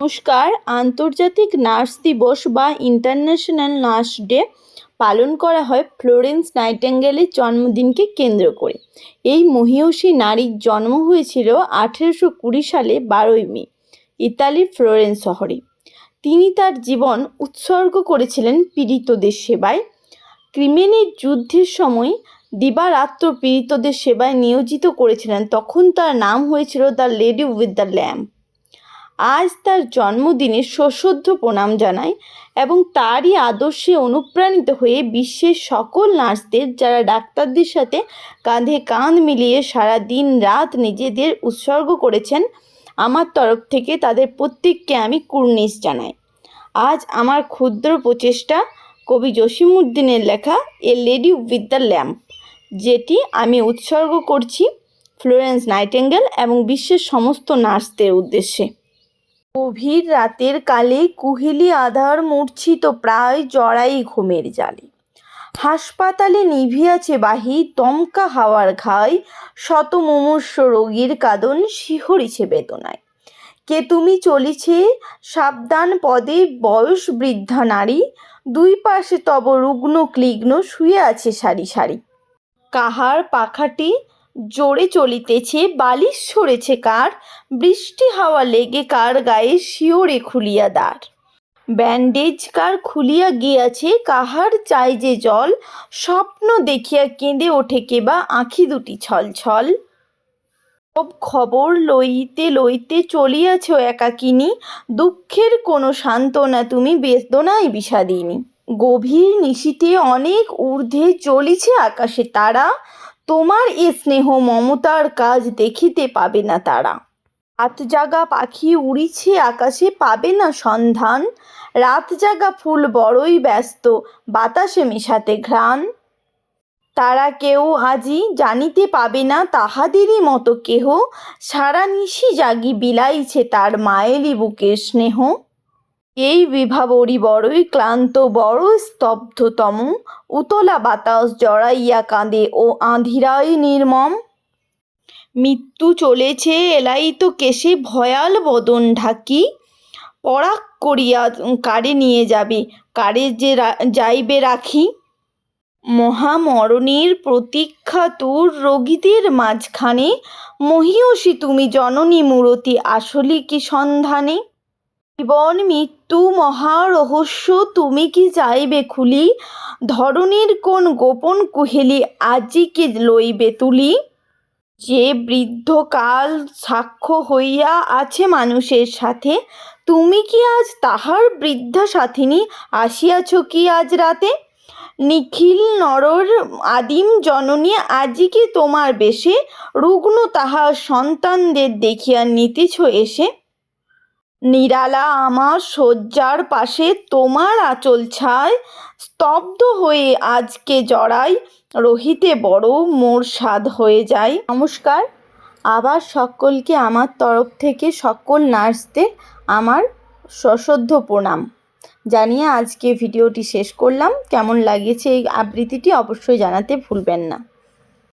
নমস্কার আন্তর্জাতিক নার্স দিবস বা ইন্টারন্যাশনাল নার্স ডে পালন করা হয় ফ্লোরেন্স নাইটেঙ্গেলের জন্মদিনকে কেন্দ্র করে। এই মহীয়সী নারীর জন্ম হয়েছিল আঠেরোশো কুড়ি সালে বারোই মে, ইতালির ফ্লোরেন্স শহরে। তিনি তার জীবন উৎসর্গ করেছিলেন পীড়িতদের সেবায়। ক্রিমেনের যুদ্ধের সময় দিবারাত্র পীড়িতদের সেবায় নিয়োজিত করেছিলেন। তখন তার নাম হয়েছিল the lady with the lamp আজ তার জন্মদিনে সশ্রদ্ধ প্রণাম জানাই এবং তারই আদর্শে অনুপ্রাণিত হয়ে বিশ্বের সকল নার্সদের যারা ডাক্তারদের সাথে কাঁধে কাঁধ মিলিয়ে সারা দিন রাত নিজেদের উৎসর্গ করেছেন, আমার তরফ থেকে তাদের প্রত্যেককে আমি কুর্নিশ জানাই। আজ আমার ক্ষুদ্র প্রচেষ্টা কবি জসিমুদ্দিনের লেখা a lady with the lamp যেটি আমি উৎসর্গ করছি ফ্লোরেন্স নাইটেঙ্গেল এবং বিশ্বের সমস্ত নার্সদের উদ্দেশ্যে। গভীর রাতের কালে কুহেলি আধার মূর্ছিত প্রায় জড়াই ঘুমের জালে। হাসপাতালে নিভিয়াছে বাহি দমকা হাওয়ার ঘাই, শত মুমূর্ষ রোগীর কাদন শিহরিছে বেদনায়। কে তুমি চলিছে সাবধান পদে বয়স বৃদ্ধা নারী, দুই পাশে তব রুগ্ন ক্লিগ্ন শুয়ে আছে সারি সারি। কাহার পাখাটি জোরে চলিতেছে, বালিশ সরেছে কার, বৃষ্টি হাওয়া লেগে কার গায়ে শিওরে খুলিয়া দ্বার ব্যান্ডেজ কার খুলিয়া গিয়াছে, কাহার চাই যে জল, স্বপ্ন দেখিয়া কেঁদে ওঠে কেবা আঁখি দুটি ছল ছল সব খবর লইতে লইতে চলিয়াছ একাকিনী, দুঃখের কোনো সান্ত্বনা তুমি বেদনায় বিষাদিনী। গভীর নিশীতে অনেক ঊর্ধ্বে চলিছে আকাশে তারা তোমার এ স্নেহ মমতার কাজ দেখিতে পাবে না তারা। রাত জাগা পাখি উড়িছে, আকাশে পাবে না সন্ধান। রাত জাগা ফুল বড়ই ব্যস্ত, বাতাসে মেশাতে ঘ্রাণ। তারা কেউ আজি জানিতে পাবে না তাহাদেরই মতো কেহ। সারা নিশি জাগি বিলাইছে তার মায়েলি বুকের স্নেহ। এই বিভাবরী বড়ই ক্লান্ত বড় স্তব্ধতম। উতলা বাতাস জড়াইয়া কাঁদে ও আঁধিরাই নির্মম। মৃত্যু চলেছে, এলাই তো কেশে ভয়াল বদন ঢাকি। পরাক করিয়া কারে নিয়ে যাবে, কারে যে যাইবে রাখি। মহামরণের প্রতীক্ষা তোর রোগীদের মাঝখানে। মহিয়সী তুমি জননী মূরতি, আসলে কি সন্ধানে? জীবন মৃত্যু মহারহস্য তুমি কি চাইবে খুলি? ধরনের কোন গোপন কুহেলি আজি কি লইবে তুলি? যে বৃদ্ধকাল সাক্ষ্য হইয়া আছে মানুষের সাথে, তুমি কি আজ তাহার বৃদ্ধা সাথিনী আসিয়াছ কি আজ রাতে? নিখিল নরর আদিম জননী আজি কি তোমার বেশে? রুগ্ন তাহার সন্তানদের দেখিয়া নিতেছ এসে? নিরালা আমার শয্যার পাশে তোমার আঁচল ছায় স্তব্ধ হয়ে আজকে জড়াই, রহিতে বড় মোর স্বাদ হয়ে যায় নমস্কার। আবার সকলকে আমার তরফ থেকে সকল নার্সদের আমার সশ্রদ্ধ প্রণাম। জানিয়ে আজকে ভিডিওটি শেষ করলাম। কেমন লাগিয়েছে এই আবৃত্তিটি অবশ্যই জানাতে ভুলবেন না।